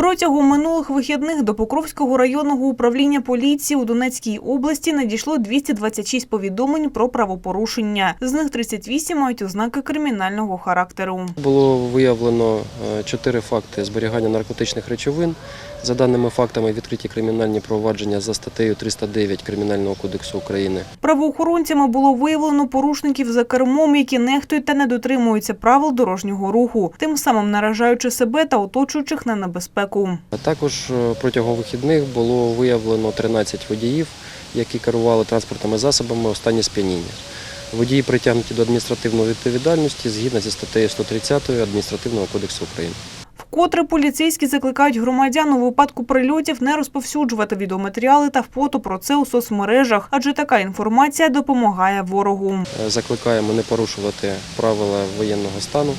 Протягом минулих вихідних до Покровського районного управління поліції у Донецькій області надійшло 226 повідомлень про правопорушення. З них 38 мають ознаки кримінального характеру. Було виявлено е, чотири факти зберігання наркотичних речовин. За даними фактами, відкриті кримінальні провадження за статтею 309 Кримінального кодексу України. Правоохоронцями було виявлено порушників за кермом, які нехтують та не дотримуються правил дорожнього руху, тим самим наражаючи себе та оточуючих на небезпеку. А також е, протягом вихідних було виявлено 13 водіїв, які керували транспортними засобами у сп'яніння. Водії притягнуті до адміністративної відповідальності згідно зі статтею 130 Адміністративного кодексу України. Вкотре поліцейські закликають громадян у випадку прильотів не розповсюджувати відеоматеріали та фото про це у соцмережах, адже така інформація допомагає ворогу. Е, Закликаємо не порушувати правила воєнного стану,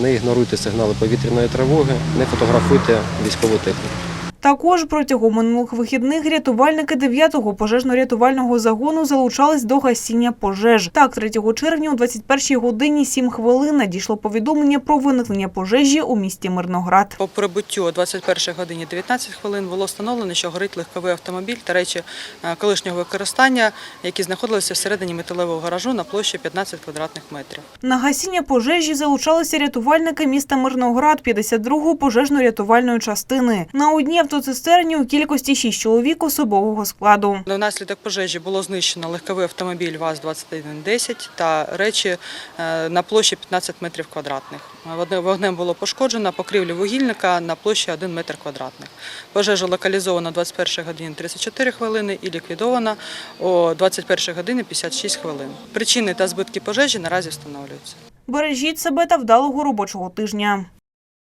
не ігноруйте сигнали повітряної тривоги, не фотографуйте військову техніку. Також протягом минулих вихідних рятувальники 9-го пожежно-рятувального загону залучались до гасіння пожеж. Так, 3 червня о 21 годині 7 хвилин надійшло повідомлення про виникнення пожежі у місті Мирноград. По прибуттю о 21 годині 19 хвилин було встановлено, що горить легковий автомобіль та речі е, колишнього використання, які знаходилися всередині металевого гаражу на площі 15 квадратних метрів. На гасіння пожежі залучалися рятувальники міста Мирноград 52-го пожежно-рятувальної частини. На одній автоцистерні у кількості 6 чоловік особового складу. Внаслідок пожежі було знищено легковий автомобіль ВАЗ-2110 та речі е, на площі 15 метрів квадратних. Вогнем було пошкоджено покрівлю вугільника на площі 1 метр квадратних. Пожежа локалізована о 21 годині 34 хвилини і ліквідована о 21 годині 56 хвилин. Причини та збитки пожежі наразі встановлюються. Бережіть себе та вдалого робочого тижня.